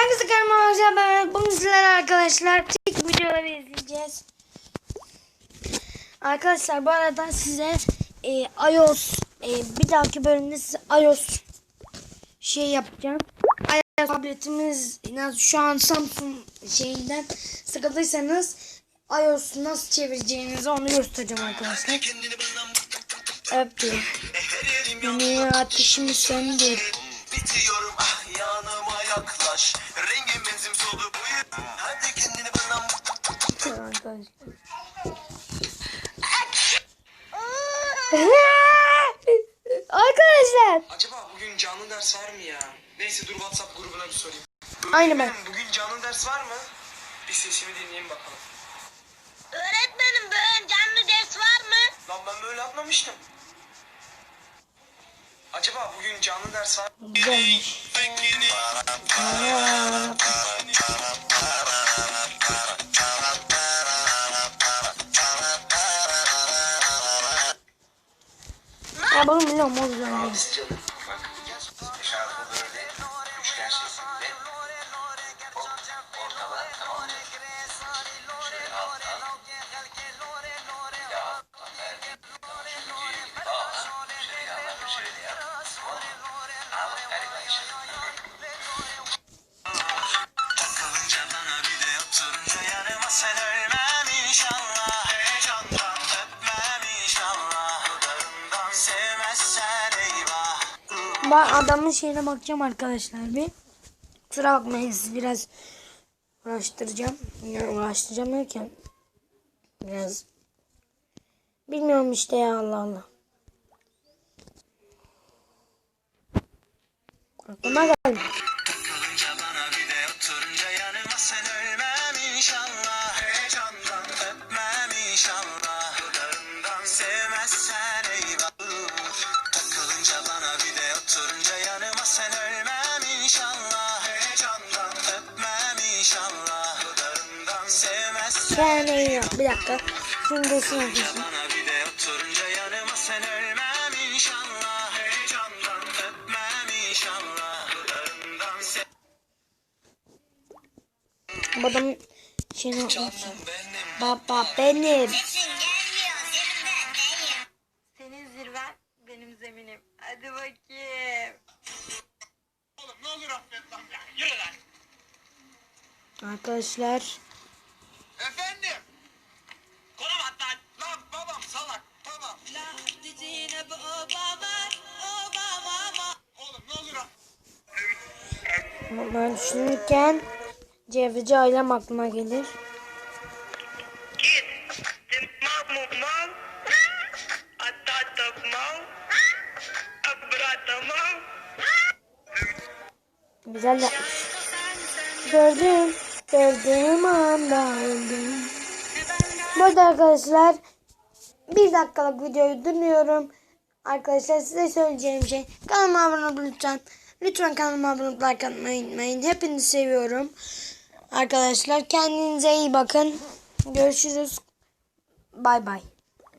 Herkese kanalıma hoş geldiniz. Bugün sizler arkadaşlar tek videoları izleyeceğiz. Arkadaşlar bu arada size e, iOS e, bir dahaki bölümde size iOS şey yapacağım. iOS tabletimiz yani şu an Samsung şeyinden sıkıldıysanız iOS'u nasıl çevireceğinizi onu göstereceğim arkadaşlar. Öptü. Beni ateşimi söndür. Bitiyorum ah yanıma yaklaş Arkadaşlar. Acaba bugün canlı ders var mı ya? Neyse dur WhatsApp grubuna bir sorayım. Aynı ben. Bugün canlı ders var mı? Bir sesimi dinleyin bakalım. Öğretmenim bugün canlı ders var mı? Lan ben böyle atmamıştım. Acaba bugün canlı ders var mı? Takılınca bana de oturunca yanıma sen ölmem inşallah Ben adamın şeyine bakacağım arkadaşlar bir. Kusura bakmayın sizi biraz uğraştıracağım. Yani uğraştıracağım derken biraz bilmiyorum işte ya Allah Allah. Aklıma geldi. Takılınca Öpmem inşallah Dudağından sevmezsen Bu adamın şeyine bakacağım. benim Baba benim. Ben? Senin zirven benim zeminim. Hadi bakayım. Oğlum ne olur affet lan ya. Yürü lan. Arkadaşlar ben düşünürken Cevrici ailem aklıma gelir. Güzel yapmış. Gördüm. Gördüğüm anda öldüm. Bu arada arkadaşlar bir dakikalık videoyu duruyorum. Arkadaşlar size söyleyeceğim şey kanalıma abone olun lütfen. Lütfen kanalıma abone olup like atmayı unutmayın. Hepinizi seviyorum. Arkadaşlar kendinize iyi bakın. Görüşürüz. Bay bay.